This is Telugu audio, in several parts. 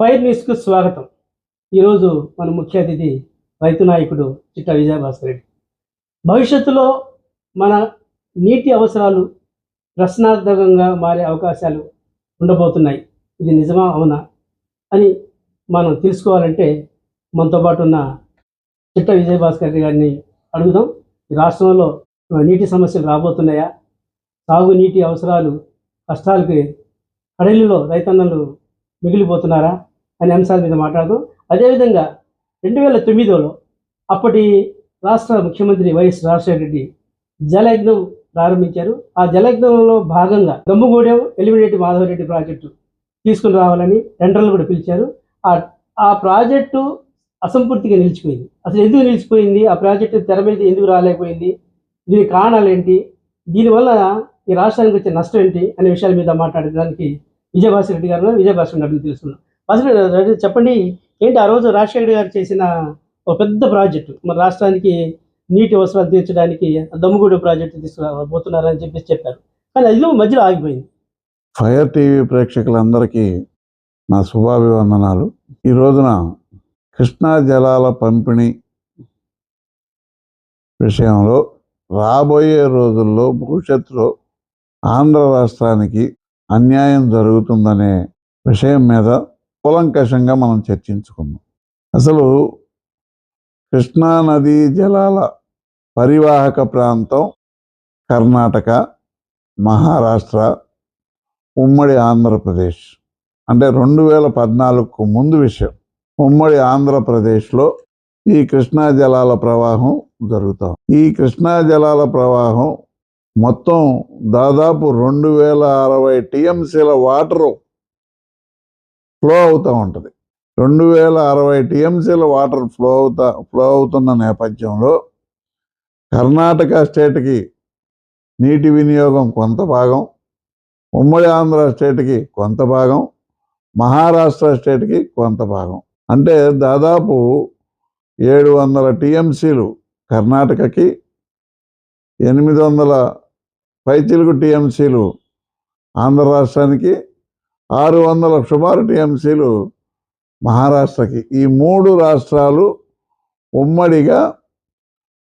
ఫైర్ న్యూస్కు స్వాగతం. ఈరోజు మన ముఖ్య అతిథి రైతు నాయకుడు చిట్ట విజయభాస్కర్ రెడ్డి. భవిష్యత్తులో మన నీటి అవసరాలు ప్రశ్నార్థకంగా మారే అవకాశాలు ఉండబోతున్నాయి. ఇది నిజమా? అవునా? అని మనం తెలుసుకోవాలంటే మనతో పాటు ఉన్న చిట్ట విజయభాస్కర్ రెడ్డి గారిని అడుగుదాం. ఈ రాష్ట్రంలో నీటి సమస్యలు రాబోతున్నాయా? సాగునీటి అవసరాలు కష్టాలకి కడలిలో రైతన్నలు మిగిలిపోతున్నారా అనే అంశాల మీద మాట్లాడదు అదేవిధంగా రెండు వేల తొమ్మిదిలో అప్పటి రాష్ట్ర ముఖ్యమంత్రి వైఎస్ రాజశేఖర రెడ్డి జలయజ్ఞం ప్రారంభించారు. ఆ జలయజ్ఞంలో భాగంగా గమ్ముగూడెం ఎలిమినేటి మాధవరెడ్డి ప్రాజెక్టు తీసుకుని రావాలని టెండర్లు కూడా పిలిచారు. ఆ ఆ ప్రాజెక్టు అసంపూర్తిగా నిలిచిపోయింది. అసలు ఎందుకు నిలిచిపోయింది? ఆ ప్రాజెక్టు తెర మీద ఎందుకు రాలేకపోయింది? దీని కారణాలు ఏంటి? దీనివల్ల ఈ రాష్ట్రానికి వచ్చే నష్టం ఏంటి? అనే విషయాల మీద మాట్లాడడానికి విజయభాస్కర్ రెడ్డి గారు విజయభాస్కర్ రెడ్డి తెలుసుకున్నాం భాస్కర్ రెడ్డి చెప్పండి ఏంటి ఆ రోజు రాజశేఖర్ గారు చేసిన ఒక పెద్ద ప్రాజెక్టు? మన రాష్ట్రానికి నీటి అవసరాలు తీర్చడానికి దమ్ముగూడు ప్రాజెక్టు తీసుకురాబోతున్నారని చెప్పేసి చెప్పారు. కానీ అది మధ్యలో ఆగిపోయింది. ఫైర్ టీవీ ప్రేక్షకులందరికీ నా శుభాభివందనాలు. ఈ రోజున కృష్ణా జలాల పంపిణీ విషయంలో రాబోయే రోజుల్లో భవిష్యత్తులో ఆంధ్ర రాష్ట్రానికి అన్యాయం జరుగుతుందనే విషయం మీద కూలంకషంగా మనం చర్చించుకుందాం. అసలు కృష్ణా నదీ జలాల పరివాహక ప్రాంతం కర్ణాటక మహారాష్ట్ర ఉమ్మడి ఆంధ్రప్రదేశ్. అంటే రెండు వేల పద్నాలుగుకు ముందు విషయం. ఉమ్మడి ఆంధ్రప్రదేశ్లో ఈ కృష్ణా జలాల ప్రవాహం జరుగుతాం ఈ కృష్ణా జలాల ప్రవాహం మొత్తం దాదాపు రెండు వేల అరవై టీఎంసీల వాటరు ఫ్లో అవుతూ ఉంటుంది. రెండు వేల అరవై టీఎంసీల వాటర్ ఫ్లో అవుతా ఫ్లో అవుతున్న నేపథ్యంలో కర్ణాటక స్టేట్కి నీటి వినియోగం కొంత భాగం ఉమ్మడి ఆంధ్ర స్టేట్కి కొంత భాగం మహారాష్ట్ర స్టేట్కి కొంత భాగం. అంటే దాదాపు ఏడు వందల టీఎంసీలు కర్ణాటకకి ఎనిమిది వందల పైచిలుకు టీఎంసీలు ఆంధ్ర రాష్ట్రానికి ఆరు వందల సుమారు టీఎంసీలు మహారాష్ట్రకి. ఈ మూడు రాష్ట్రాలు ఉమ్మడిగా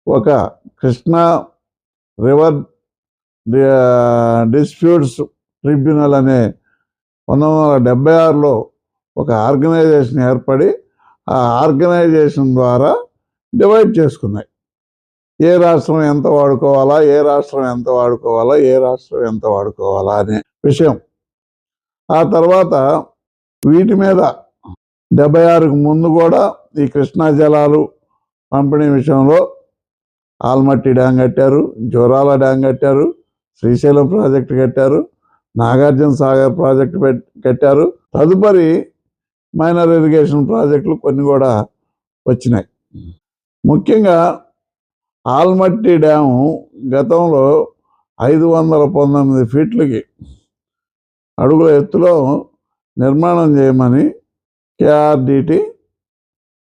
ఒక కృష్ణా రివర్ డిస్ప్యూట్స్ ట్రిబ్యునల్ అనే పంతొమ్మిది వందల డెబ్బై ఆరులో ఒక ఆర్గనైజేషన్ ఏర్పడి ఆ ఆర్గనైజేషన్ ద్వారా డివైడ్ చేసుకున్నాయి. ఏ రాష్ట్రం ఎంత వాడుకోవాలా ఏ రాష్ట్రం ఎంత వాడుకోవాలా ఏ రాష్ట్రం ఎంత వాడుకోవాలా అనే విషయం. ఆ తర్వాత వీటి మీద డెబ్బై ఆరుకు ముందు కూడా ఈ కృష్ణా జలాలు పంపిణీ విషయంలో ఆల్మట్టి డ్యాం కట్టారు జోరాల డ్యాం కట్టారు శ్రీశైలం ప్రాజెక్టు కట్టారు నాగార్జున సాగర్ ప్రాజెక్టు పెట్- కట్టారు. తదుపరి మైనర్ ఇరిగేషన్ ప్రాజెక్టులు కొన్ని కూడా వచ్చినాయి. ముఖ్యంగా ఆల్మట్టి డ్యాము గతంలో ఐదు వందల పంతొమ్మిది ఫీట్లకి అడుగుల ఎత్తులో నిర్మాణం చేయమని కేఆర్డిటి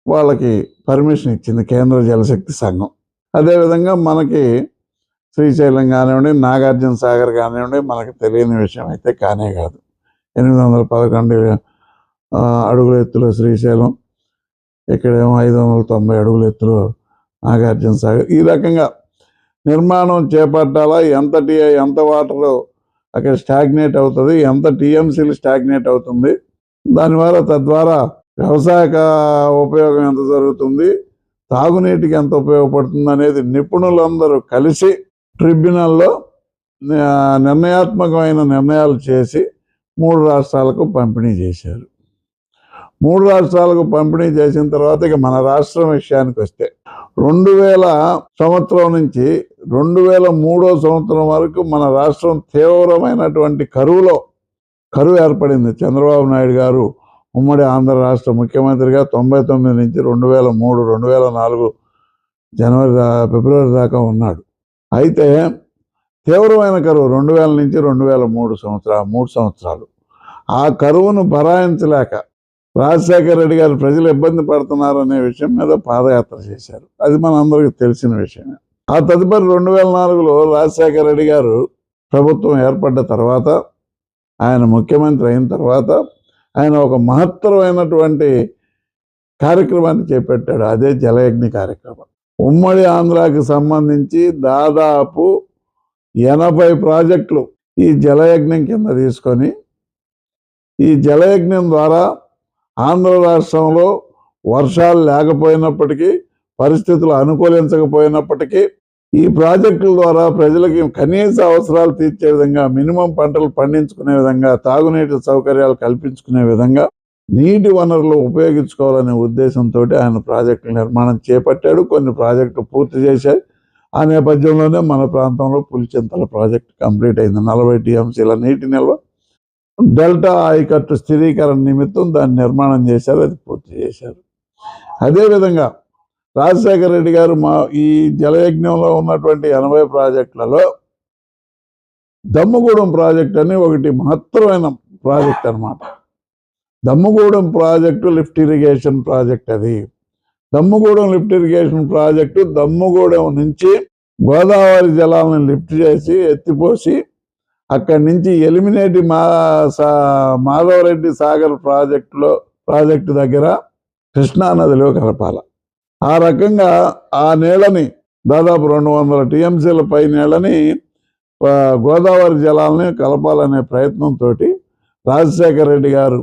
వాళ్ళకి పర్మిషన్ ఇచ్చింది కేంద్ర జలశక్తి సంఘం. అదేవిధంగా మనకి శ్రీశైలం కానివ్వండి నాగార్జున సాగర్ కానివ్వండి మనకు తెలియని విషయం అయితే కానే కాదు. ఎనిమిది వందల పదకొండు అడుగుల ఎత్తులో శ్రీశైలం ఇక్కడేమో ఐదు వందల తొంభై అడుగుల ఎత్తులో నాగార్జున సాగర్. ఈ రకంగా నిర్మాణం చేపట్టాలా? ఎంత టీ ఎంత వాటర్ అక్కడ స్టాగ్నేట్ అవుతుంది? ఎంత టీఎంసీలు స్టాగ్నేట్ అవుతుంది? దానివల్ల తద్వారా వ్యవసాయ ఉపయోగం ఎంత జరుగుతుంది? తాగునీటికి ఎంత ఉపయోగపడుతుంది అనేది నిపుణులందరూ కలిసి ట్రిబ్యునల్లో నిర్ణయాత్మకమైన నిర్ణయాలు చేసి మూడు రాష్ట్రాలకు పంపిణీ చేశారు. మూడు రాష్ట్రాలకు పంపిణీ చేసిన తర్వాత ఇక మన రాష్ట్రం విషయానికి వస్తే రెండు వేల సంవత్సరం నుంచి రెండు వేల మూడో సంవత్సరం వరకు మన రాష్ట్రం తీవ్రమైనటువంటి కరువులో కరువు ఏర్పడింది. చంద్రబాబు నాయుడు గారు ఉమ్మడి ఆంధ్ర రాష్ట్ర ముఖ్యమంత్రిగా తొంభై తొమ్మిది నుంచి రెండు వేల మూడు రెండు వేల నాలుగు జనవరి దా- ఫిబ్రవరి దాకా ఉన్నాడు. అయితే తీవ్రమైన కరువు రెండు వేల నుంచి రెండు వేల మూడు సంవత్సరాలు మూడు సంవత్సరాలు. ఆ కరువును భరాయించలేక రాజశేఖర రెడ్డి గారు ప్రజలు ఇబ్బంది పడుతున్నారు అనే విషయం మీద పాదయాత్ర చేశారు. అది మనందరికీ తెలిసిన విషయమే. ఆ తదుపరి రెండు వేల నాలుగులో రాజశేఖర రెడ్డి గారు ప్రభుత్వం ఏర్పడ్డ తర్వాత ఆయన ముఖ్యమంత్రి అయిన తర్వాత ఆయన ఒక మహత్తరమైనటువంటి కార్యక్రమాన్ని చేపట్టాడు. అదే జలయజ్ఞ కార్యక్రమం. ఉమ్మడి ఆంధ్రాకి సంబంధించి దాదాపు ఎనభై ప్రాజెక్టులు ఈ జలయజ్ఞం కింద తీసుకొని ఈ జలయజ్ఞం ద్వారా ఆంధ్ర రాష్ట్రంలో వర్షాలు లేకపోయినప్పటికీ పరిస్థితులు అనుకూలించకపోయినప్పటికీ ఈ ప్రాజెక్టుల ద్వారా ప్రజలకి కనీస అవసరాలు తీర్చే విధంగా మినిమం పంటలు పండించుకునే విధంగా తాగునీటి సౌకర్యాలు కల్పించుకునే విధంగా నీటి వనరులు ఉపయోగించుకోవాలనే ఉద్దేశంతో ఆయన ప్రాజెక్టుల నిర్మాణం చేపట్టాడు. కొన్ని ప్రాజెక్టులు పూర్తి చేశాయి ఆ నేపథ్యంలోనే మన ప్రాంతంలో పులిచింతల ప్రాజెక్ట్ కంప్లీట్ అయింది. నలభై టీఎంసీల నీటి నిల్వ డెల్టా ఆయకట్టు స్థిరీకరణ నిమిత్తం దాన్ని నిర్మాణం చేశారు అది పూర్తి చేశారు. అదేవిధంగా రాజశేఖర రెడ్డి గారు మా ఈ జలయజ్ఞంలో ఉన్నటువంటి ఎనభై ప్రాజెక్టులలో దమ్ముగూడెం ప్రాజెక్ట్ అని ఒకటి మహత్తరమైన ప్రాజెక్ట్ అన్నమాట. Dummugudem project lift irrigation project అది. Dummugudem lift irrigation project Dummugudem నుంచి గోదావరి జలాలను లిఫ్ట్ చేసి ఎత్తిపోసి అక్కడి నుంచి ఎలిమినేటి మా సా మాధవరెడ్డి సాగర్ ప్రాజెక్టులో ప్రాజెక్టు దగ్గర కృష్ణా నదిలో కలపాల. ఆ రకంగా ఆ నీళ్ళని దాదాపు రెండు వందల టీఎంసీల పై నీళ్ళని గోదావరి జలాలని కలపాలనే ప్రయత్నంతో రాజశేఖర రెడ్డి గారు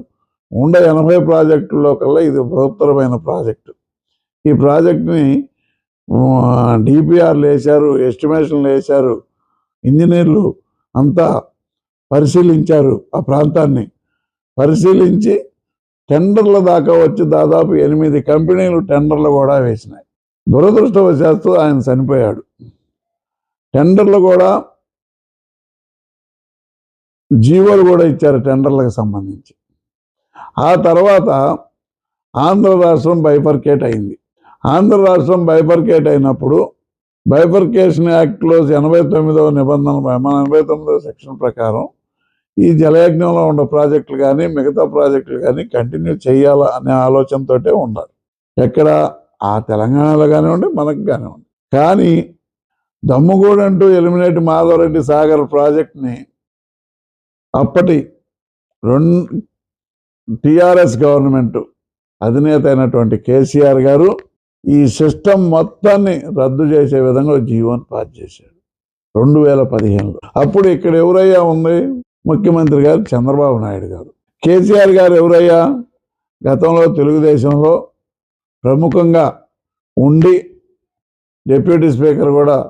ఉండ ఎనభై ప్రాజెక్టుల్లో కల్లా ఇది బృహత్తరమైన ప్రాజెక్టు. ఈ ప్రాజెక్టుని డిపిఆర్లు వేశారు ఎస్టిమేషన్లు వేశారు ఇంజనీర్లు అంతా పరిశీలించారు ఆ ప్రాంతాన్ని. పరిశీలించి టెండర్ల దాకా వచ్చి దాదాపు ఎనిమిది కంపెనీలు టెండర్లు కూడా వేసినాయి. దురదృష్టవశాత్తు ఆయన చనిపోయాడు. టెండర్లు కూడా జీవోలు కూడా ఇచ్చారు టెండర్లకు సంబంధించి. ఆ తర్వాత ఆంధ్ర రాష్ట్రం బైఫర్కేట్ అయింది. ఆంధ్ర రాష్ట్రం బైఫర్కేట్ అయినప్పుడు బైఫర్కేషన్ యాక్ట్లో ఎనభై తొమ్మిదవ నిబంధన మన ఎనభై తొమ్మిదవ సెక్షన్ ప్రకారం ఈ జలయజ్ఞంలో ఉన్న ప్రాజెక్టులు కానీ మిగతా ప్రాజెక్టులు కానీ కంటిన్యూ చేయాలా అనే ఆలోచనతోటే ఉండాలి. ఎక్కడ? ఆ తెలంగాణలో కానివ్వండి మనకు కానివ్వండి కానీ దమ్ముగూడంటూ ఎలిమినేట్ మాధవరెడ్డి సాగర్ ప్రాజెక్ట్ని అప్పటి రెండు టిఆర్ఎస్ గవర్నమెంట్ అధినేత అయినటువంటి కేసీఆర్ గారు ఈ సిస్టమ్ మొత్తాన్ని రద్దు చేసే విధంగా జీవోని పాస్ చేశాడు. రెండు వేల పదిహేనులో. అప్పుడు ఇక్కడ ఎవరయ్యా ఉంది? ముఖ్యమంత్రి గారు చంద్రబాబు నాయుడు గారు. కేసీఆర్ గారు ఎవరయ్యా? గతంలో తెలుగుదేశంలో ప్రముఖంగా ఉండి డిప్యూటీ స్పీకర్ కూడా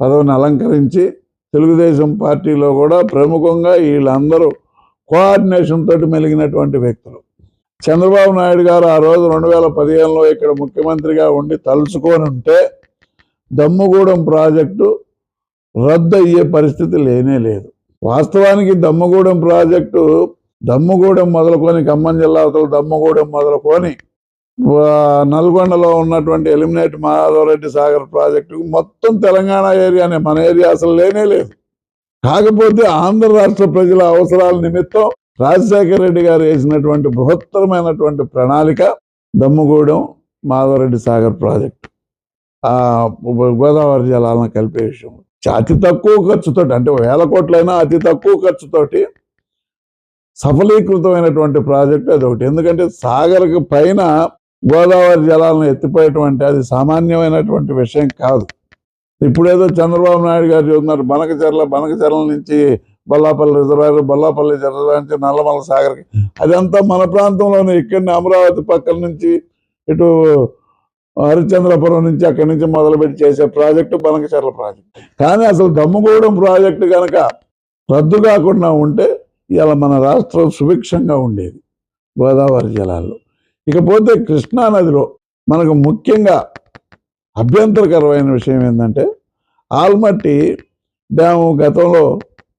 పదవిని అలంకరించి తెలుగుదేశం పార్టీలో కూడా ప్రముఖంగా వీళ్ళందరూ కోఆర్డినేషన్ తోటి మెలిగినటువంటి వ్యక్తులు. చంద్రబాబు నాయుడు గారు ఆ రోజు రెండు వేల పదిహేనులో ఇక్కడ ముఖ్యమంత్రిగా ఉండి తలుచుకొని ఉంటే దమ్ముగూడెం ప్రాజెక్టు రద్దు అయ్యే పరిస్థితి లేనే లేదు. వాస్తవానికి దమ్ముగూడెం ప్రాజెక్టు దమ్ముగూడెం మొదలుకొని ఖమ్మం జిల్లా అవతల దమ్మగూడెం మొదలుకొని నల్గొండలో ఉన్నటువంటి ఎలిమినేట్ మాధవరెడ్డి సాగర్ ప్రాజెక్టు మొత్తం తెలంగాణ ఏరియానే మన ఏరియా అసలు లేనే లేదు. కాకపోతే ఆంధ్ర రాష్ట్ర ప్రజల అవసరాల నిమిత్తం రాజశేఖర రెడ్డి గారు వేసినటువంటి బృహత్తరమైనటువంటి ప్రణాళిక దమ్ముగూడెం మాధవరెడ్డి సాగర్ ప్రాజెక్టు. గోదావరి జలాలను కలిపే విషయం. అతి తక్కువ ఖర్చుతో అంటే వేల కోట్లైనా అతి తక్కువ ఖర్చుతోటి సఫలీకృతమైనటువంటి ప్రాజెక్ట్ అది ఒకటి ఎందుకంటే సాగర్కి పైన గోదావరి జలాలను ఎత్తిపోయేటువంటి అది సామాన్యమైనటువంటి విషయం కాదు. ఇప్పుడేదో చంద్రబాబు నాయుడు గారు చూస్తున్నారు బనకచెర్ల బనకచెర్ల నుంచి బొల్లాపల్లి రిజర్వాయర్ బొల్లాపల్లి రిజర్వాయర్ నుంచి నల్లమల సాగర్కి. అదంతా మన ప్రాంతంలోనే ఇక్కడిని అమరావతి పక్కల నుంచి ఇటు హరిశ్చంద్రపురం నుంచి అక్కడి నుంచి మొదలుపెట్టి చేసే ప్రాజెక్టు బనకచెర్ల ప్రాజెక్టు. కానీ అసలు దమ్ముగూడెం ప్రాజెక్టు కనుక రద్దు కాకుండా ఉంటే ఇలా మన రాష్ట్రం సుభిక్షంగా ఉండేది గోదావరి జలాల్లో. ఇకపోతే కృష్ణా నదిలో మనకు ముఖ్యంగా అభ్యంతరకరమైన విషయం ఏంటంటే ఆల్మట్టి డ్యాము గతంలో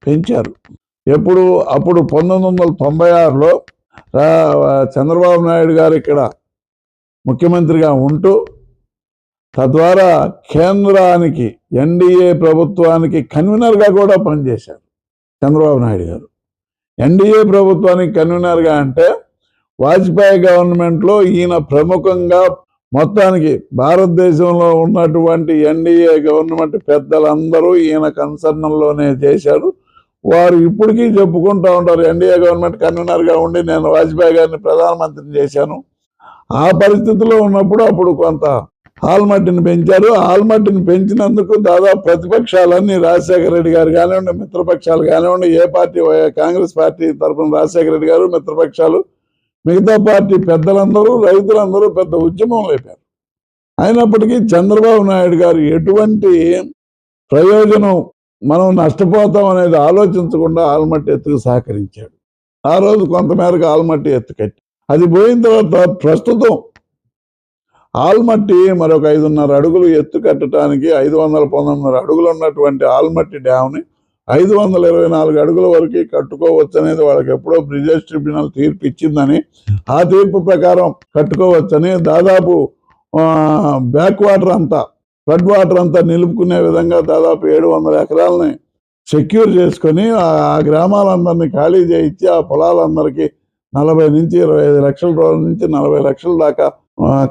పెంచారు. ఎప్పుడు అప్పుడు పంతొమ్మిది వందల తొంభై ఆరులో చంద్రబాబు నాయుడు గారు ఇక్కడ ముఖ్యమంత్రిగా ఉంటూ తద్వారా కేంద్రానికి ఎన్డీఏ ప్రభుత్వానికి కన్వీనర్గా కూడా పనిచేశారు చంద్రబాబు నాయుడు గారు. ఎన్డీఏ ప్రభుత్వానికి కన్వీనర్గా అంటే వాజ్పేయి గవర్నమెంట్లో ఈయన ప్రముఖంగా మొత్తానికి భారతదేశంలో ఉన్నటువంటి ఎన్డీఏ గవర్నమెంట్ పెద్దలందరూ ఈయన కన్సర్నంలోనే చేశారు. వారు ఇప్పటికీ చెప్పుకుంటూ ఉంటారు. ఎన్డీఏ గవర్నమెంట్ కన్వీనర్గా ఉండి నేను వాజ్పేయి గారిని ప్రధానమంత్రిని చేశాను. ఆ పరిస్థితిలో ఉన్నప్పుడు అప్పుడు కొంత ఆల్మట్టిని పెంచారు. ఆల్మట్టిని పెంచినందుకు దాదాపు ప్రతిపక్షాలన్నీ రాజశేఖర రెడ్డి గారు కానివ్వండి మిత్రపక్షాలు కానివ్వండి ఏ పార్టీ కాంగ్రెస్ పార్టీ తరఫున రాజశేఖర రెడ్డి గారు మిత్రపక్షాలు మిగతా పార్టీ పెద్దలందరూ రైతులందరూ పెద్ద ఉద్యమం లేపారు. అయినప్పటికీ చంద్రబాబు నాయుడు గారు ఎటువంటి ప్రయోజనం మనం నష్టపోతాం అనేది ఆలోచించకుండా ఆల్మట్టి ఎత్తుకు సహకరించాడు. ఆ రోజు కొంతమేరకు ఆల్మట్టి ఎత్తు కట్టి అది పోయిన తర్వాత ప్రస్తుతం ఆల్మట్టి మరొక ఐదున్నర అడుగులు ఎత్తు కట్టడానికి ఐదు వందల పంతొమ్మిది అడుగులు ఉన్నటువంటి ఆల్మట్టి డ్యామ్ని ఐదు వందల ఇరవై నాలుగు అడుగుల వరకు కట్టుకోవచ్చు అనేది వాళ్ళకి ఎప్పుడో బ్రిజేష్ ట్రిబ్యునల్ తీర్పు ఇచ్చిందని ఆ తీర్పు ప్రకారం కట్టుకోవచ్చని దాదాపు బ్యాక్ వాటర్ అంతా ఫ్లడ్ వాటర్ అంతా నిలుపుకునే విధంగా దాదాపు ఏడు వందల ఎకరాలని సెక్యూర్ చేసుకొని ఆ గ్రామాలందరినీ ఖాళీ చేయించి ఆ పొలాలందరికీ నలభై నుంచి ఇరవై ఐదు లక్షల రూపాయల నుంచి నలభై లక్షల దాకా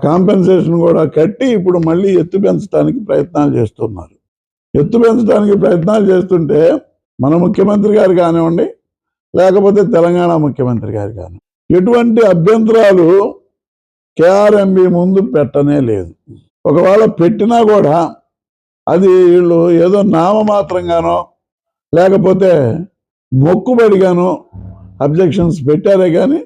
కాంపెన్సేషన్ కూడా కట్టి ఇప్పుడు మళ్ళీ ఎత్తు పెంచడానికి ప్రయత్నాలు చేస్తున్నారు. ఎత్తు పెంచడానికి ప్రయత్నాలు చేస్తుంటే మన ముఖ్యమంత్రి గారు కానివ్వండి లేకపోతే తెలంగాణ ముఖ్యమంత్రి గారు కాని ఎటువంటి అభ్యంతరాలు కేఆర్ఎంబి ముందు పెట్టనే లేదు. ఒకవేళ పెట్టినా కూడా అది వీళ్ళు ఏదో నామమాత్రంగానో లేకపోతే మొక్కుబడిగానో అబ్జెక్షన్స్ పెట్టారే కానీ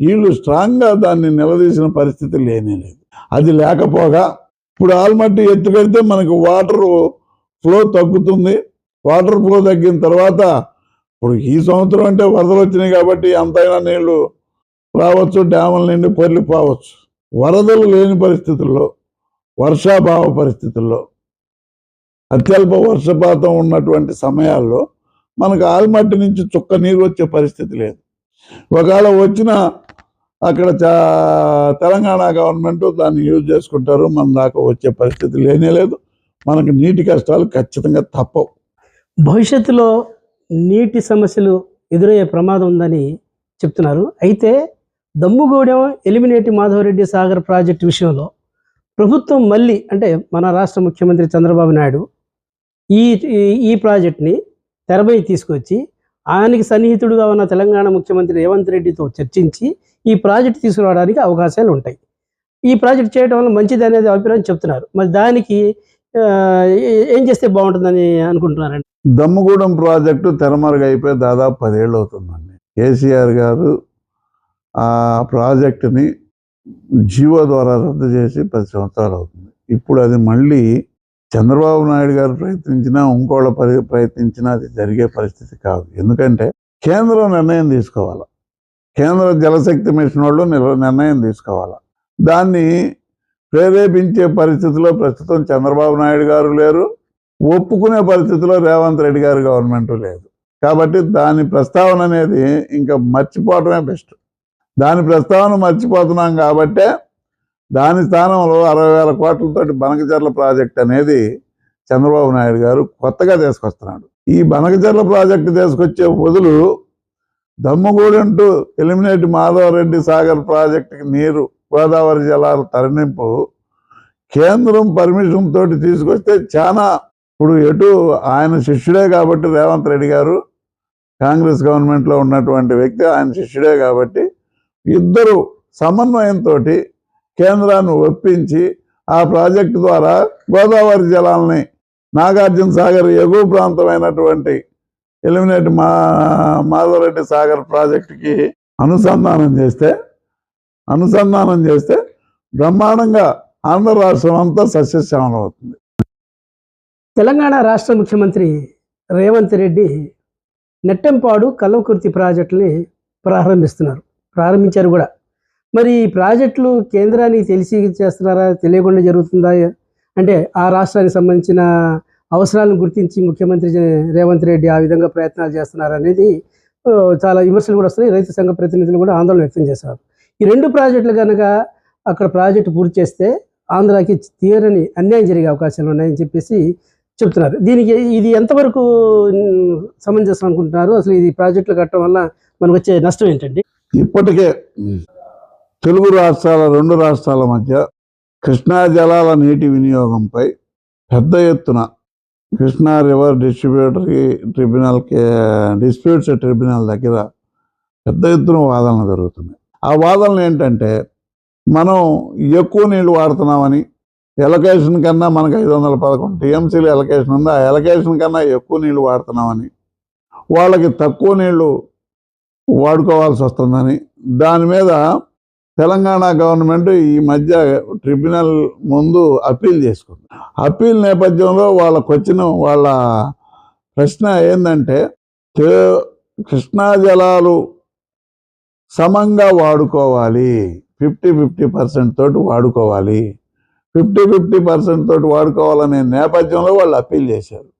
వీళ్ళు స్ట్రాంగ్గా దాన్ని నిలదీసిన పరిస్థితి లేనే లేదు. అది లేకపోగా ఇప్పుడు ఆల్మట్టి ఎత్తు పెడితే మనకు వాటర్ ఫ్లో తగ్గుతుంది. వాటర్ ఫ్లో తగ్గిన తర్వాత ఇప్పుడు ఈ సంవత్సరం అంటే వరదలు వచ్చినాయి కాబట్టి అంతైనా నీళ్ళు రావచ్చు డ్యాముల నుండి పొర్లిపోవచ్చు. వరదలు లేని పరిస్థితుల్లో వర్షాభావ పరిస్థితుల్లో అత్యల్ప వర్షపాతం ఉన్నటువంటి సమయాల్లో మనకు ఆల్మట్టి నుంచి చుక్క నీరు వచ్చే పరిస్థితి లేదు. ఒకవేళ వచ్చిన అక్కడ చా తెలంగాణ గవర్నమెంట్ దాన్ని యూజ్ చేసుకుంటారు మన దాకా వచ్చే పరిస్థితి లేనే లేదు. మనకు నీటి కష్టాలు ఖచ్చితంగా తప్పవు. భవిష్యత్తులో నీటి సమస్యలు ఎదురయ్యే ప్రమాదం ఉందని చెప్తున్నారు. అయితే దమ్ముగూడెం ఎలిమినేటి మాధవరెడ్డి సాగర్ ప్రాజెక్టు విషయంలో ప్రభుత్వం మళ్ళీ అంటే మన రాష్ట్ర ముఖ్యమంత్రి చంద్రబాబు నాయుడు ఈ ఈ- ఈ ప్రాజెక్ట్ని తెరపై తీసుకొచ్చి ఆయనకి సన్నిహితుడుగా ఉన్న తెలంగాణ ముఖ్యమంత్రి రేవంత్ రెడ్డితో చర్చించి ఈ ప్రాజెక్ట్ తీసుకురావడానికి అవకాశాలు ఉంటాయి. ఈ ప్రాజెక్ట్ చేయడం వల్ల మంచిది అనేది అభిప్రాయం చెప్తున్నారు. మరి దానికి ఏం చేస్తే బాగుంటుందని అనుకుంటున్నారండి? దమ్ముగూడెం ప్రాజెక్టు తెరమరుగు అయిపోయి దాదాపు పదేళ్ళు అవుతుందండి. కేసీఆర్ గారు ఆ ప్రాజెక్టుని జీవో ద్వారా రద్దు చేసి పది సంవత్సరాలు అవుతుంది. ఇప్పుడు అది మళ్ళీ చంద్రబాబు నాయుడు గారు ప్రయత్నించినా ఇంకోళ్ళ పరి ప్రయత్నించినా అది జరిగే పరిస్థితి కాదు. ఎందుకంటే కేంద్రం నిర్ణయం తీసుకోవాలి. కేంద్ర జలశక్తి మిషన్ వాళ్ళు నిర్ణయం తీసుకోవాలి. దాన్ని ప్రేరేపించే పరిస్థితిలో ప్రస్తుతం చంద్రబాబు నాయుడు గారు లేరు. ఒప్పుకునే పరిస్థితిలో రేవంత్ రెడ్డి గారు గవర్నమెంట్ లేదు. కాబట్టి దాని ప్రస్తావన అనేది ఇంకా మర్చిపోవడమే బెస్ట్. దాని ప్రస్తావన మర్చిపోతున్నాం కాబట్టే దాని స్థానంలో అరవై వేల కోట్లతోటి బనకచర్ల ప్రాజెక్ట్ అనేది చంద్రబాబు నాయుడు గారు కొత్తగా తీసుకొస్తున్నాడు. ఈ బనకచర్ల ప్రాజెక్టు తీసుకొచ్చే బదులు దమ్మగూడెంటు ఎలిమినేట్ మాధవరెడ్డి సాగర్ ప్రాజెక్టుకి నీరు గోదావరి జలాల తరలింపు కేంద్రం పర్మిషన్ తోటి తీసుకొస్తే చాలా ఇప్పుడు ఎటు ఆయన శిష్యుడే కాబట్టి రేవంత్ రెడ్డి గారు కాంగ్రెస్ గవర్నమెంట్లో ఉన్నటువంటి వ్యక్తి ఆయన శిష్యుడే కాబట్టి ఇద్దరు సమన్వయంతో కేంద్రాన్ని ఒప్పించి ఆ ప్రాజెక్టు ద్వారా గోదావరి జలాలని నాగార్జున సాగర్ ఎగువ ప్రాంతమైనటువంటి ఎలిమినేట్ మా మాధవరెడ్డి సాగర్ ప్రాజెక్టుకి అనుసంధానం చేస్తే అనుసంధానం చేస్తే బ్రహ్మాండంగా ఆంధ్ర రాష్ట్రం అంతా సస్యశ్యామలం అవుతుంది. తెలంగాణ రాష్ట్ర ముఖ్యమంత్రి రేవంత్ రెడ్డి నెట్టెంపాడు కల్వకుర్తి ప్రాజెక్టుని ప్రారంభిస్తున్నారు. ప్రారంభించారు కూడా. మరి ఈ ప్రాజెక్టులు కేంద్రానికి తెలిసి చేస్తున్నారా? తెలియకుండా జరుగుతుందా? అంటే ఆ రాష్ట్రానికి సంబంధించిన అవసరాలను గుర్తించి ముఖ్యమంత్రి రేవంత్ రెడ్డి ఆ విధంగా ప్రయత్నాలు చేస్తున్నారు అనేది చాలా విమర్శలు కూడా వస్తున్నాయి. రైతు సంఘ ప్రతినిధులు కూడా ఆందోళన వ్యక్తం చేశారు ఈ రెండు ప్రాజెక్టులు కనుక అక్కడ ప్రాజెక్టు పూర్తి చేస్తే ఆంధ్రాకి తీరని అన్యాయం జరిగే అవకాశాలు ఉన్నాయని చెప్పేసి చెప్తున్నారు దీనికి ఇది ఎంతవరకు సమంజసం అనుకుంటున్నారు? అసలు ఇది ప్రాజెక్టులు కట్టడం వల్ల మనకు వచ్చే నష్టం ఏంటండి? ఇప్పటికే తెలుగు రాష్ట్రాల రెండు రాష్ట్రాల మధ్య కృష్ణా జలాల నీటి వినియోగంపై పెద్ద ఎత్తున కృష్ణా రివర్ డిస్ట్రిబ్యూటరీ ట్రిబ్యునల్కి డిస్ప్యూట్స్ ట్రిబ్యునల్ దగ్గర పెద్ద ఎత్తున వాదనలు జరుగుతున్నాయి. ఆ వాదనలు ఏంటంటే మనం ఎక్కువ నీళ్ళు వాడుతున్నామని ఎలకేషన్ కన్నా మనకు ఐదు వందల పదకొండు టీఎంసీలు ఎలకేషన్ ఉంది. ఆ ఎలకేషన్ కన్నా ఎక్కువ నీళ్ళు వాడుతున్నామని వాళ్ళకి తక్కువ నీళ్ళు వాడుకోవాల్సి వస్తుందని. దాని మీద తెలంగాణ గవర్నమెంట్ ఈ మధ్య ట్రిబ్యునల్ ముందు అప్పీల్ చేసుకుంది. అప్పీల్ నేపథ్యంలో వాళ్ళకు వచ్చిన వాళ్ళ ప్రశ్న ఏంటంటే కృష్ణా జలాలు సమంగా వాడుకోవాలి. ఫిఫ్టీ ఫిఫ్టీ పర్సెంట్ తోటి వాడుకోవాలి. ఫిఫ్టీ ఫిఫ్టీ పర్సెంట్ తోటి వాడుకోవాలనే నేపథ్యంలో వాళ్ళు అప్పీల్ చేశారు.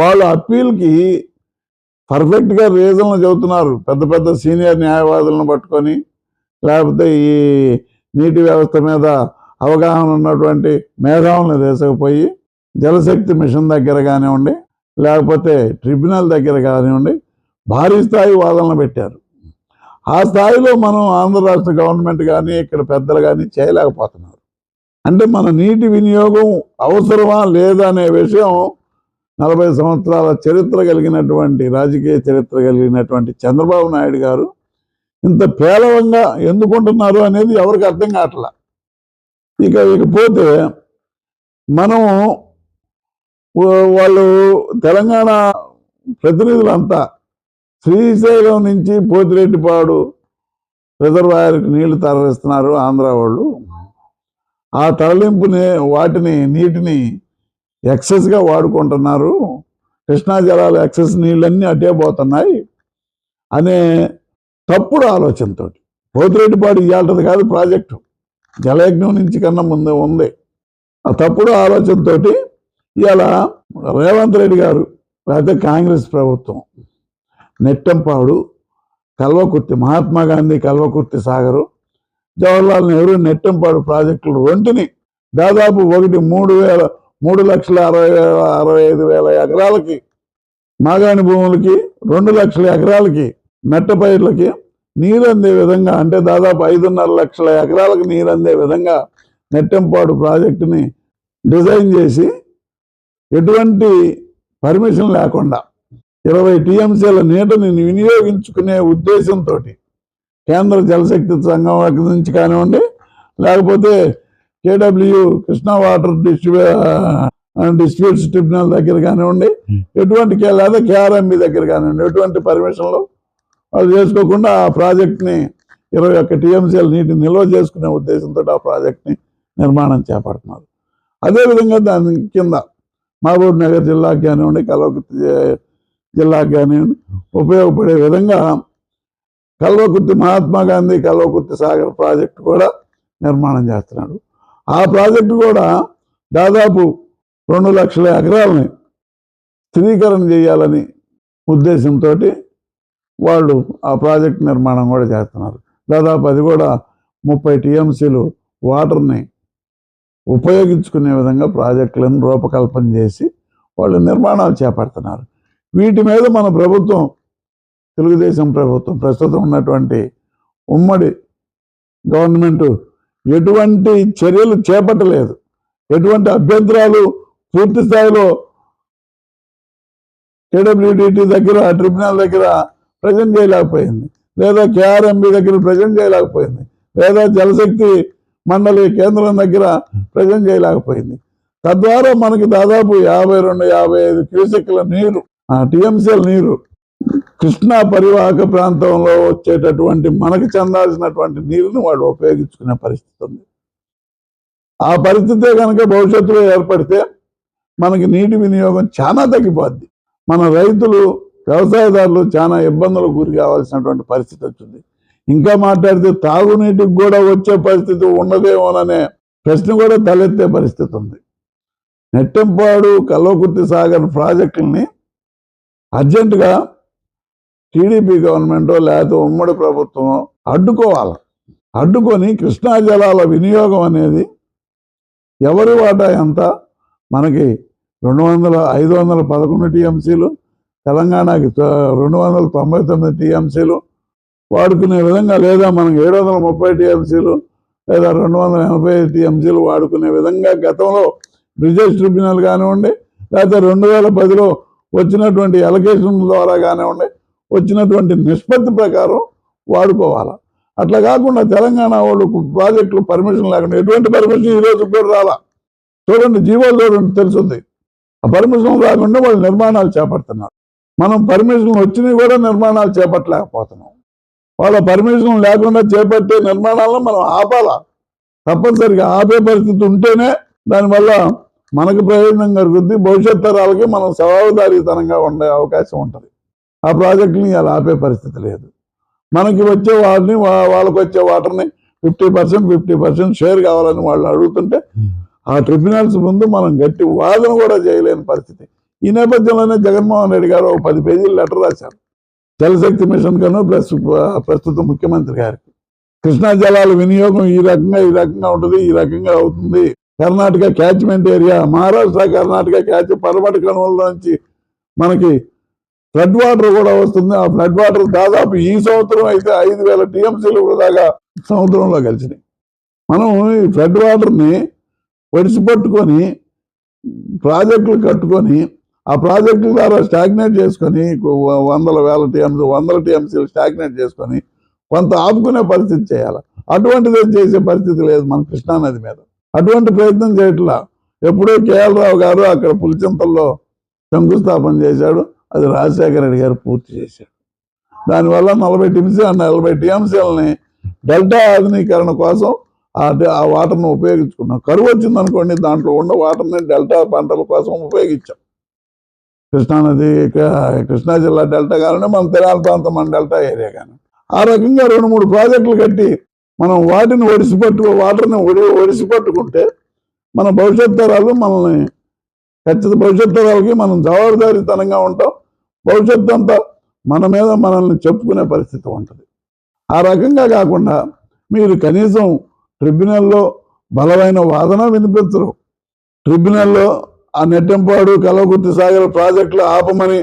వాళ్ళు అప్పీల్కి పర్ఫెక్ట్గా రీజన్లు చెబుతున్నారు. పెద్ద పెద్ద సీనియర్ న్యాయవాదులను పట్టుకొని లేకపోతే ఈ నీటి వ్యవస్థ మీద అవగాహన ఉన్నటువంటి మేధావులను తీసుకుపోయి జలశక్తి మిషన్ దగ్గర కానివ్వండి లేకపోతే ట్రిబ్యునల్ దగ్గర కానివ్వండి భారీ స్థాయి వాదనలు పెట్టారు. ఆ స్థాయిలో మనం ఆంధ్ర రాష్ట్ర గవర్నమెంట్ కానీ ఇక్కడ పెద్దలు కానీ చేయలేకపోతున్నారు. అంటే మన నీటి వినియోగం అవసరమా లేదా అనే విషయం నలభై సంవత్సరాల చరిత్ర కలిగినటువంటి రాజకీయ చరిత్ర కలిగినటువంటి చంద్రబాబు నాయుడు గారు ఇంత పేలవంగా ఎందుకుంటున్నారు అనేది ఎవరికి అర్థం కావట్లా? ఇక ఇకపోతే మనం వాళ్ళు తెలంగాణ ప్రతినిధులంతా శ్రీశైలం నుంచి పోతిరెడ్డిపాడు రిజర్వాయర్కి నీళ్ళు తరలిస్తున్నారు ఆంధ్ర వాళ్ళు. ఆ తరలింపుని వాటిని నీటిని ఎక్సెస్గా వాడుకుంటున్నారు. కృష్ణా జలాలు ఎక్సెస్ నీళ్ళన్నీ అటే పోతున్నాయి అనే తప్పుడు ఆలోచనతో పోతిరెడ్డిపాడు ఇవ్వాలది కాదు ప్రాజెక్టు. జలయజ్ఞం నుంచి కన్నా ముందే ఉంది. ఆ తప్పుడు ఆలోచనతో ఇవాళ రేవంత్ రెడ్డి గారు లేకపోతే కాంగ్రెస్ ప్రభుత్వం నెట్టంపాడు కల్వకుర్తి మహాత్మా గాంధీ కల్వకుర్తి సాగరు జవహర్లాల్ నెహ్రూ నెట్టంపాడు ప్రాజెక్టులు రెండుని దాదాపు ఒకటి మూడు వేల మూడు లక్షల అరవై అరవై ఐదు వేల ఎకరాలకి మాగాణి భూములకి రెండు లక్షల ఎకరాలకి మెట్ట పైర్లకి నీరు అందే విధంగా అంటే దాదాపు ఐదున్నర లక్షల ఎకరాలకు నీరు అందే విధంగా నెట్టెంపాడు ప్రాజెక్టుని డిజైన్ చేసి ఎటువంటి పర్మిషన్ లేకుండా ఇరవై టీఎంసీల నీటిని వినియోగించుకునే ఉద్దేశంతో కేంద్ర జలశక్తి సంఘం నుంచి కానివ్వండి లేకపోతే KW Krishna water డిస్ట్రిబ్యూ distributes tribunal దగ్గర కానివ్వండి ఎటువంటి కే- లేదా కేఆర్ఎంబి దగ్గర కానివ్వండి ఎటువంటి పర్మిషన్లు వాళ్ళు చేసుకోకుండా ఆ ప్రాజెక్ట్ని ఇరవై ఒక్క టీఎంసీల నీటిని నిల్వ చేసుకునే ఉద్దేశంతో ఆ ప్రాజెక్ట్ని నిర్మాణం చేపడుతున్నారు. అదేవిధంగా దాని కింద మహబూబ్ నగర్ జిల్లాకి కానివ్వండి కల్వకుర్తి జిల్లాకి కానివ్వండి ఉపయోగపడే విధంగా కల్వకుర్తి మహాత్మా గాంధీ కల్వకుర్తి సాగర్ ప్రాజెక్టు కూడా నిర్మాణం చేస్తున్నాడు. ఆ ప్రాజెక్టు కూడా దాదాపు రెండు లక్షల ఎకరాలని స్థిరీకరణ చేయాలని ఉద్దేశంతో వాళ్ళు ఆ ప్రాజెక్ట్ నిర్మాణం కూడా చేస్తున్నారు. దాదాపు అది కూడా ముప్పై టీఎంసీలు వాటర్ని ఉపయోగించుకునే విధంగా ప్రాజెక్టులను రూపకల్పన చేసి వాళ్ళు నిర్మాణాలు చేపడుతున్నారు. వీటి మీద మన ప్రభుత్వం తెలుగుదేశం ప్రభుత్వం ప్రస్తుతం ఉన్నటువంటి ఉమ్మడి గవర్నమెంటు ఎటువంటి చర్యలు చేపట్టలేదు. ఎటువంటి అభ్యంతరాలు పూర్తి స్థాయిలో కేడబ్ల్యూడిటి దగ్గర ట్రిబ్యునల్ దగ్గర ప్రజెంట్ చేయలేకపోయింది. లేదా కేఆర్ఎంబి దగ్గర ప్రజెంట్ చేయలేకపోయింది. లేదా జలశక్తి మండలి కేంద్రం దగ్గర ప్రజెంట్ చేయలేకపోయింది. తద్వారా మనకి దాదాపు యాభై రెండు యాభై ఐదు క్యూసెక్ల నీరు టీఎంసీఎల్ నీరు కృష్ణా పరివాహక ప్రాంతంలో వచ్చేటటువంటి మనకు చెందాల్సినటువంటి నీరుని వాళ్ళు ఉపయోగించుకునే పరిస్థితి ఉంది. ఆ పరిస్థితే కనుక భవిష్యత్తులో ఏర్పడితే మనకి నీటి వినియోగం చాలా తగ్గిపోద్ది. మన రైతులు వ్యవసాయదారులు చాలా ఇబ్బందులకు గురి కావాల్సినటువంటి పరిస్థితి వచ్చింది. ఇంకా మాట్లాడితే తాగునీటికి కూడా వచ్చే పరిస్థితి ఉండదేమోననే ప్రశ్న కూడా తలెత్తే పరిస్థితి ఉంది. నెట్టెంపాడు కల్వకుర్తి సాగర్ ప్రాజెక్టుల్ని అర్జెంటుగా టీడీపీ గవర్నమెంటో లేకపోతే ఉమ్మడి ప్రభుత్వం అడ్డుకోవాలి. అడ్డుకొని కృష్ణా జలాల వినియోగం అనేది ఎవరి వాటా ఎంత? మనకి రెండు వందల ఐదు వందల పదకొండు టీఎంసీలు తెలంగాణకి రెండు వందల తొంభై తొమ్మిది టీఎంసీలు వాడుకునే విధంగా లేదా మనకి ఏడు వందల ముప్పై టీఎంసీలు లేదా రెండు వందల ఎనభై టీఎంసీలు వాడుకునే విధంగా గతంలో బ్రిటిష్ ట్రిబ్యునల్ కానివ్వండి లేకపోతే రెండు వేల పదిలో వచ్చినటువంటి ఎలకేషన్ ద్వారా కానివ్వండి వచ్చినటువంటి నిష్పత్తి ప్రకారం వాడుకోవాలి? అట్లా కాకుండా తెలంగాణ వాళ్ళు ప్రాజెక్టులు పర్మిషన్ లేకుండా ఎటువంటి పర్మిషన్ ఈ రోజు కూడా రాలా? చూడండి జీవోలు చూడండి తెలుస్తుంది ఆ పర్మిషన్ రాకుండా వాళ్ళు నిర్మాణాలు చేపడుతున్నారు. మనం పర్మిషన్ వచ్చినవి కూడా నిర్మాణాలు చేపట్టలేకపోతున్నాం. వాళ్ళ పర్మిషన్ లేకుండా చేపట్టే నిర్మాణాలను మనం ఆపాలా? తప్పనిసరిగా ఆపే పరిస్థితి ఉంటేనే దానివల్ల మనకు ప్రయోజనం కలుగుద్ది. భవిష్యత్ తరాలకి మనం సవాలుదారీతనంగా ఉండే అవకాశం ఉంటుంది. ఆ ప్రాజెక్టుని అలా ఆపే పరిస్థితి లేదు. మనకి వచ్చే వాటిని వాళ్ళకి వచ్చే వాటర్ని fifty percent fifty percent share కావాలని వాళ్ళు అడుగుతుంటే ఆ ట్రిబ్యునల్స్ ముందు మనం గట్టి వాదన కూడా చేయలేని పరిస్థితి. ఈ నేపథ్యంలోనే జగన్మోహన్ రెడ్డి గారు ఒక పది పేజీలు లెటర్ రాశారు. జలశక్తి మిషన్ కను ప్లస్ ప్రస్తుత ముఖ్యమంత్రి గారికి. కృష్ణా జలాల వినియోగం ఈ రకంగా ఈ రకంగా ఉంటుంది ఈ రకంగా అవుతుంది. Karnataka catchment area Maharashtra Karnataka catch పరమటి కనుమల నుంచి మనకి ఫ్లడ్ వాటర్ కూడా వస్తుంది. ఆ ఫ్లడ్ వాటర్ దాదాపు ఈ సంవత్సరం అయితే ఐదు వేల టీఎంసీలు దాకా సముద్రంలో కలిసినాయి. మనం ఈ ఫ్లడ్ వాటర్ని పట్టుకొని ప్రాజెక్టులు కట్టుకొని ఆ ప్రాజెక్టుల ద్వారా స్టాగ్నేట్ చేసుకొని వందల వేల టీఎంసీ వందల టీఎంసీలు స్టాగ్నేట్ చేసుకొని కొంత ఆపుకునే పరిస్థితి చేయాలి. అటువంటిది చేసే పరిస్థితి లేదు మన కృష్ణానది మీద. అటువంటి ప్రయత్నం చేయట్లా. ఎప్పుడో కేఎల్ రావు గారు అక్కడ పులిచింతల్లో శంకుస్థాపన చేశాడు. అది రాజశేఖర రెడ్డి గారు పూర్తి చేశాడు దానివల్ల నలభై టీఎంసీ నలభై టీఎంసీలని డెల్టా ఆధునీకరణ కోసం ఆ వాటర్ను ఉపయోగించుకున్నాం. కరువు వచ్చిందనుకోండి దాంట్లో ఉన్న వాటర్ని డెల్టా పంటల కోసం ఉపయోగించాం. కృష్ణానది కృష్ణా జిల్లా డెల్టా కానీ మన తెనాలి ప్రాంతం మన డెల్టా ఏరియా కానీ ఆ రకంగా రెండు మూడు ప్రాజెక్టులు కట్టి మనం వాటిని ఒడిసిపట్టు వాటర్ని ఒడి ఒడిసిపట్టుకుంటే మన భవిష్యత్ తరాలు మనల్ని ఖచ్చిత భవిష్యత్ తరాలకి మనం జవాబుదారీతనంగా ఉంటాం. భవిష్యత్తు అంతా మన మీద మనల్ని చెప్పుకునే పరిస్థితి ఉంటుంది. ఆ రకంగా కాకుండా మీరు కనీసం ట్రిబ్యునల్లో బలమైన వాదన వినిపించరు. ట్రిబ్యునల్లో ఆ నెట్టంపాడు కలవకుర్తి సాగర్ ప్రాజెక్టులు ఆపమని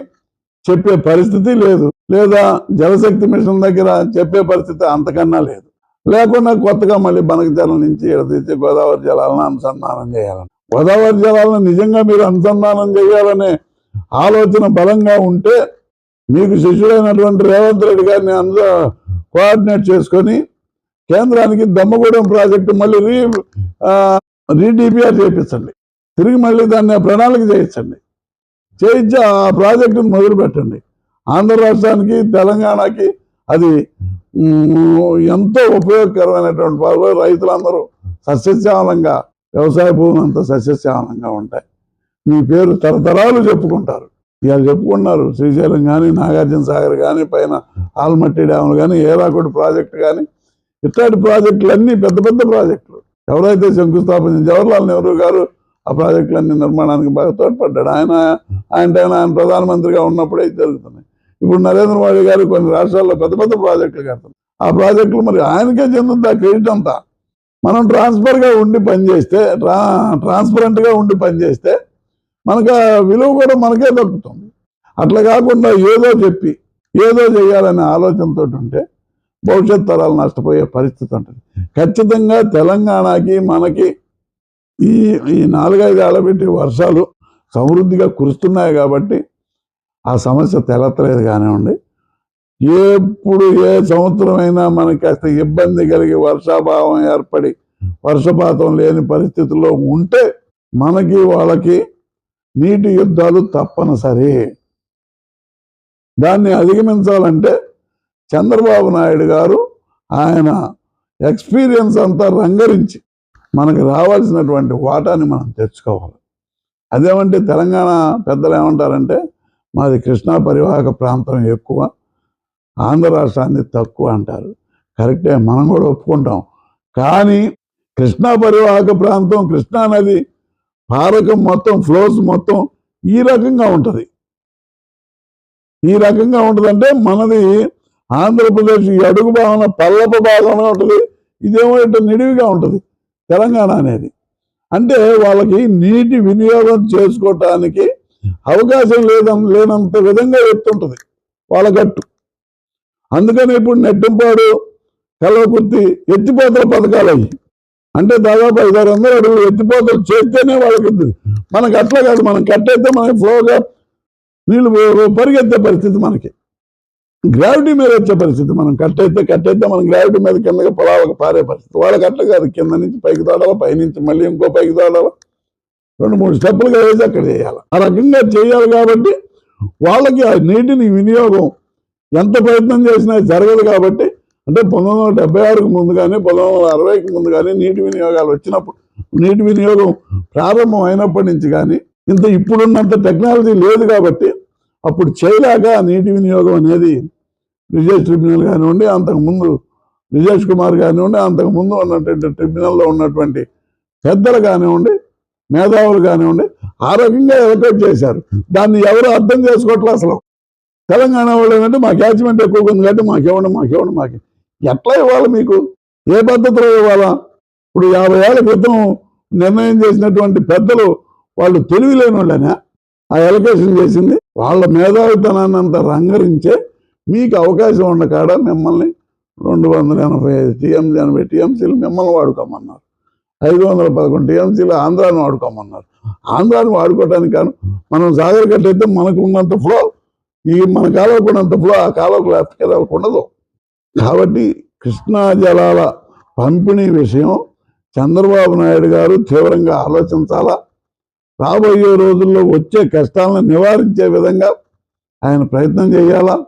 చెప్పే పరిస్థితి లేదు. లేదా జలశక్తి మిషన్ దగ్గర చెప్పే పరిస్థితి అంతకన్నా లేదు. లేకుండా కొత్తగా మళ్ళీ బనకచర్ల నుంచి ఈడ గోదావరి జలాలను అనుసంధానం చేయాలని. గోదావరి జలాలను నిజంగా మీరు అనుసంధానం చేయాలనే ఆలోచన బలంగా ఉంటే మీకు శిష్యుడైనటువంటి రేవంత్ రెడ్డి గారిని అంద కోఆర్డినేట్ చేసుకొని కేంద్రానికి దమ్మగూడెం ప్రాజెక్టు మళ్ళీ రీ రీడిపిఆర్ చేయించండి. తిరిగి మళ్ళీ దాన్ని ప్రణాళిక చేయించండి. చేయించి ఆ ప్రాజెక్టును మొదలు పెట్టండి ఆంధ్ర రాష్ట్రానికి తెలంగాణకి అది ఎంతో ఉపయోగకరమైనటువంటి పాలు రైతులందరూ సస్యశ్యామలంగా వ్యవసాయ భూములు అంతా సస్యశ్యామలంగా ఉంటాయి. మీ పేరు తరతరాలు చెప్పుకుంటారు. ఇవాళ చెప్పుకున్నారు శ్రీశైలం కానీ నాగార్జున సాగర్ కానీ పైన ఆల్మట్టి డ్యాములు కానీ ఏలాకోటి ప్రాజెక్టు కానీ ఇట్లాంటి ప్రాజెక్టులన్నీ పెద్ద పెద్ద ప్రాజెక్టులు. ఎవరైతే శంకుస్థాపన జవహర్లాల్ నెహ్రూ గారు ఆ ప్రాజెక్టులన్నీ నిర్మాణానికి బాగా తోడ్పడ్డాడు. ఆయన ఆయన టైం ఆయన ప్రధానమంత్రిగా ఉన్నప్పుడే జరుగుతున్నాయి ఇప్పుడు నరేంద్ర మోడీ గారు కొన్ని రాష్ట్రాల్లో పెద్ద పెద్ద ప్రాజెక్టులు కడుతున్నారు. ఆ ప్రాజెక్టులు మరి ఆయనకే చెందుతుంది ఆ క్రెడిట్ అంతా? మనం ట్రాన్స్ఫర్గా ఉండి పనిచేస్తే ట్రా ట్రాన్స్పరెంట్గా ఉండి పనిచేస్తే మనకు విలువ కూడా మనకే దక్కుతుంది. అట్లా కాకుండా ఏదో చెప్పి ఏదో చేయాలనే ఆలోచనతో ఉంటే భవిష్యత్ తరాలు నష్టపోయే పరిస్థితి ఉంటుంది. ఖచ్చితంగా తెలంగాణకి మనకి ఈ ఈ నాలుగైదు ఏళ్ళబెట్టి వర్షాలు సమృద్ధిగా కురుస్తున్నాయి కాబట్టి ఆ సమస్య తెలత్తలేదు కానివ్వండి ఎప్పుడు ఏ సంవత్సరమైనా మనకి కాస్త ఇబ్బంది కలిగి వర్షాభావం ఏర్పడి వర్షపాతం లేని పరిస్థితుల్లో ఉంటే మనకి వాళ్ళకి నీటి యుద్ధాలు తప్పనిసరి. దాన్ని అధిగమించాలంటే చంద్రబాబు నాయుడు గారు ఆయన ఎక్స్పీరియన్స్ అంతా రంగరించి మనకు రావాల్సినటువంటి వాటాని మనం తెచ్చుకోవాలి. అదేమంటే తెలంగాణ పెద్దలు ఏమంటారంటే మాది కృష్ణా పరివాహక ప్రాంతం ఎక్కువ. ఆంధ్ర రాష్ట్రాన్ని తక్కువ అంటారు. కరెక్టే మనం కూడా ఒప్పుకుంటాం. కానీ కృష్ణా పరివాహక ప్రాంతం కృష్ణా నది పారకం మొత్తం ఫ్లోస్ మొత్తం ఈ రకంగా ఉంటుంది. ఈ రకంగా ఉంటుందంటే మనది ఆంధ్రప్రదేశ్ ఈ అడుగు భావన పల్లపు భాగంలో ఉంటుంది ఇదేమో ఇట్లా నిడివిగా ఉంటుంది తెలంగాణ అనేది. అంటే వాళ్ళకి నీటి వినియోగం చేసుకోవటానికి అవకాశం లేదం లేనంత విధంగా ఎత్తుంటుంది వాళ్ళ గట్టు. అందుకని ఇప్పుడు నెట్టింపాడు కల్వకుర్తి ఎత్తిపోతల పథకాలు అవి అంటే దాదాపు ఐదారు వందల అడుగులు ఎత్తిపోతలు చేస్తేనే వాళ్ళకి మనకు మనకి అట్లా కాదు మనం కట్టయితే మనకి ఫ్లోగా నీళ్ళు పరిగెత్తే పరిస్థితి మనకి. గ్రావిటీ మీద వచ్చే పరిస్థితి మనం కట్టయితే కట్టయితే మనం గ్రావిటీ మీద కిందకి పొలాలకు పారే పరిస్థితి. వాళ్ళకి అట్లా కాదు కింద నుంచి పైకి తోడాలి పైనుంచి మళ్ళీ ఇంకో పైకి తోడాలి రెండు మూడు స్టెప్పులుగా వేసి అక్కడ చేయాలి. ఆ రకంగా చేయాలి కాబట్టి వాళ్ళకి ఆ నీటిని వినియోగం ఎంత ప్రయత్నం చేసినా జరగదు కాబట్టి అంటే పంతొమ్మిది వందల డెబ్బై ఆరుకు ముందు కానీ పంతొమ్మిది వందల అరవైకి ముందు కానీ నీటి వినియోగాలు వచ్చినప్పుడు నీటి వినియోగం ప్రారంభం అయినప్పటి నుంచి కానీ ఇంత ఇప్పుడున్నంత టెక్నాలజీ లేదు కాబట్టి అప్పుడు చేయలేక నీటి వినియోగం అనేది రిజర్వ్ ట్రిబ్యునల్ కానివ్వండి అంతకుముందు రిజేష్ కుమార్ కానివ్వండి అంతకుముందు ఉన్నటువంటి ట్రిబ్యునల్లో ఉన్నటువంటి పెద్దలు కానివ్వండి మేధావులు కానివ్వండి ఆ రకంగా చేశారు. దాన్ని ఎవరు అర్థం చేసుకోవట్లేదు అసలు. తెలంగాణ వాళ్ళు ఏంటంటే మాకు క్యాచ్మెంట్ ఎక్కువగా ఉంది కాబట్టి మాకేమండి మాకేమండి మాకే. ఎట్లా ఇవ్వాలి మీకు? ఏ పద్ధతిలో ఇవ్వాలా? ఇప్పుడు యాభై ఏళ్ళ క్రితం నిర్ణయం చేసినటువంటి పెద్దలు వాళ్ళు తెలివి లేని వాళ్ళనే? ఆ ఎలకేషన్ చేసింది. వాళ్ళ మేధావితనాన్ని అంత రంగరించే మీకు అవకాశం ఉన్న కాడ మిమ్మల్ని రెండు వందల ఎనభై ఐదు టీఎంసీ ఎనభై టీఎంసీలు మిమ్మల్ని వాడుకోమన్నారు. ఐదు వందల పదకొండు టీఎంసీలు ఆంధ్రాను వాడుకోమన్నారు. ఆంధ్రాను వాడుకోవడానికి కాను మనం సాగర్ కట్టయితే మనకు ఉన్నంత ఫ్లో ఈ మన కాలువకు ఫ్లో ఆ కాలువకు లేకపోతే ఉండదు. కాబట్టి కృష్ణా జలాల పంపిణీ విషయం చంద్రబాబు నాయుడు గారు తీవ్రంగా ఆలోచించాలా? రాబోయే రోజుల్లో వచ్చే కష్టాలను నివారించే విధంగా ఆయన ప్రయత్నం చేయాలా?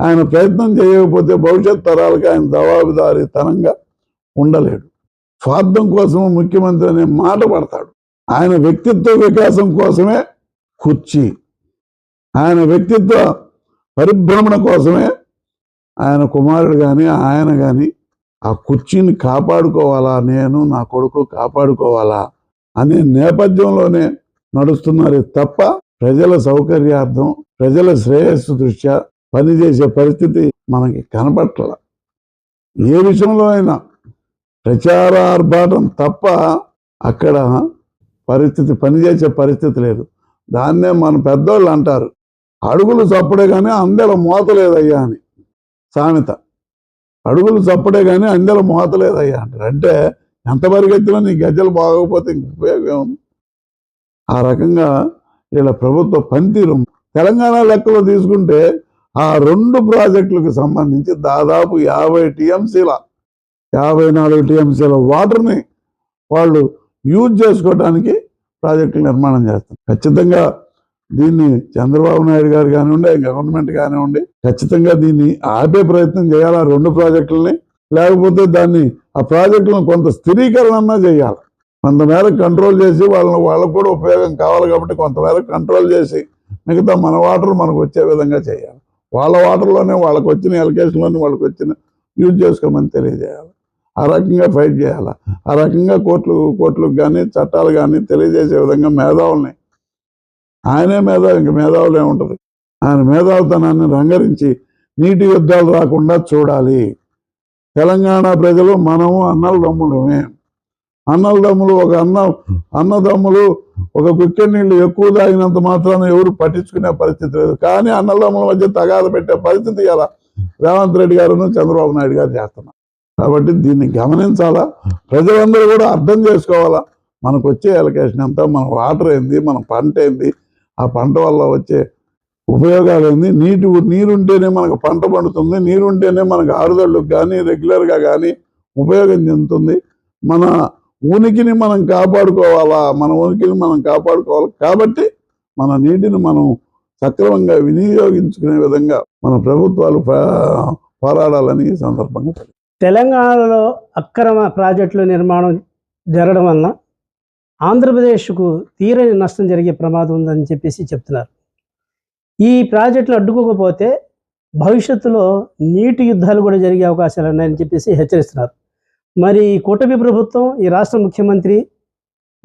ఆయన ప్రయత్నం చేయకపోతే భవిష్యత్ తరాలకు ఆయన జవాబుదారీతనంగా ఉండలేడు. స్వార్థం కోసం ముఖ్యమంత్రి అనే మాట పడతాడు. ఆయన వ్యక్తిత్వ వికాసం కోసమే కుర్చీ. ఆయన వ్యక్తిత్వ పరిభ్రమణ కోసమే ఆయన కుమారుడు కానీ ఆయన కానీ ఆ కుర్చీని కాపాడుకోవాలా నేను నా కొడుకు కాపాడుకోవాలా అనే నేపథ్యంలోనే నడుస్తున్నారు. తప్ప ప్రజల సౌకర్యార్థం ప్రజల శ్రేయస్సు దృష్ట్యా పనిచేసే పరిస్థితి మనకి కనపట్ల. ఏ విషయంలో అయినా ప్రచారార్భాటం తప్ప అక్కడ పరిస్థితి పనిచేసే పరిస్థితి లేదు. దాన్నే మన పెద్దోళ్ళు అంటారు. అడుగులు చప్పుడే కానీ అందెల మోతలేదయ్యా అని. సామెత. అడుగులు చప్పుడే కానీ అందెల మోతలేదయ్యా అంటారు. అంటే ఎంత పరిగెత్తినా నీ గజ్జలు బాగోకపోతే ఇంక ఉపయోగం ఉంది ఆ రకంగా ఇలా ప్రభుత్వ పనితీరు తెలంగాణ లెక్కలో తీసుకుంటే ఆ రెండు ప్రాజెక్టులకు సంబంధించి దాదాపు యాభై టీఎంసీల యాభై నాలుగు టీఎంసీల వాటర్ని వాళ్ళు యూజ్ చేసుకోవడానికి ప్రాజెక్టులు నిర్మాణం చేస్తారు ఖచ్చితంగా దీన్ని చంద్రబాబు నాయుడు గారు కానివ్వండి గవర్నమెంట్ కానివ్వండి ఖచ్చితంగా దీన్ని ఆపే ప్రయత్నం చేయాలి ఆ రెండు ప్రాజెక్టులని. లేకపోతే దాన్ని ఆ ప్రాజెక్టులను కొంత స్థిరీకరణ అన్నా చేయాలి. కొంతమేర కంట్రోల్ చేసి వాళ్ళని వాళ్ళకు కూడా ఉపయోగం కావాలి కాబట్టి కొంతమేర కంట్రోల్ చేసి మిగతా మన వాటర్ మనకు వచ్చే విధంగా చేయాలి. వాళ్ళ వాటర్లోనే వాళ్ళకి వచ్చిన ఎలకేషన్లోనే వాళ్ళకి వచ్చిన యూజ్ చేసుకోమని తెలియజేయాలి. ఆ రకంగా ఫైట్ చేయాలి. ఆ రకంగా కోర్టులు కోర్టులకు కానీ చట్టాలు కానీ తెలియజేసే విధంగా మేధావుల్ని ఆయనే మేధావి ఇంక మేధావులే ఉంటుంది. ఆయన మేధావితనాన్ని రంగరించి నీటి యుద్ధాలు రాకుండా చూడాలి. తెలంగాణ ప్రజలు మనము అన్నలదమ్ములమే. అన్నలదమ్ములు ఒక అన్న అన్నదమ్ములు ఒక గుక్కె నీళ్ళు ఎక్కువ తాగినంత మాత్రాన ఎవరు పట్టించుకునే పరిస్థితి లేదు. కానీ అన్నదమ్ముల మధ్య తగాద పెట్టే పరిస్థితి ఇలా రేవంత్ రెడ్డి గారును చంద్రబాబు నాయుడు గారు చేస్తున్నారు. కాబట్టి దీన్ని గమనించాలా? ప్రజలందరూ కూడా అర్థం చేసుకోవాలా? మనకు వచ్చే ఎలకేషన్ అంతా మన వాటర్ ఏంది మన పంట ఏంది ఆ పంట వల్ల వచ్చే ఉపయోగాలు ఏంది? నీటి నీరుంటేనే మనకు పంట పండుతుంది నీరుంటేనే మనకు ఆరుదళ్ళకు కానీ రెగ్యులర్గా కానీ ఉపయోగం చెందుతుంది. మన ఉనికిని మనం కాపాడుకోవాలా? మన ఉనికిని మనం కాపాడుకోవాలి కాబట్టి మన నీటిని మనం సక్రమంగా వినియోగించుకునే విధంగా మన ప్రభుత్వాలు పోరాడాలని ఈ సందర్భంగా తెలంగాణలో అక్రమ ప్రాజెక్టుల నిర్మాణం జరగడం వలన ఆంధ్రప్రదేశ్కు తీరని నష్టం జరిగే ప్రమాదం ఉందని చెప్పేసి చెప్తున్నారు. ఈ ప్రాజెక్టులు అడ్డుకోకపోతే భవిష్యత్తులో నీటి యుద్ధాలు కూడా జరిగే అవకాశాలు ఉన్నాయని చెప్పేసి హెచ్చరిస్తున్నారు. మరి ఈ కూటమి ప్రభుత్వం ఈ రాష్ట్ర ముఖ్యమంత్రి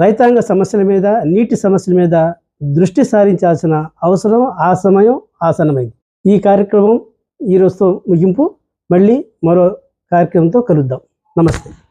రైతాంగ సమస్యల మీద నీటి సమస్యల మీద దృష్టి సారించాల్సిన అవసరం ఆ సమయం ఆసనమైంది ఈ కార్యక్రమం ఈ ముగింపు. మళ్ళీ మరో కార్యక్రమంతో కలుద్దాం. నమస్తే.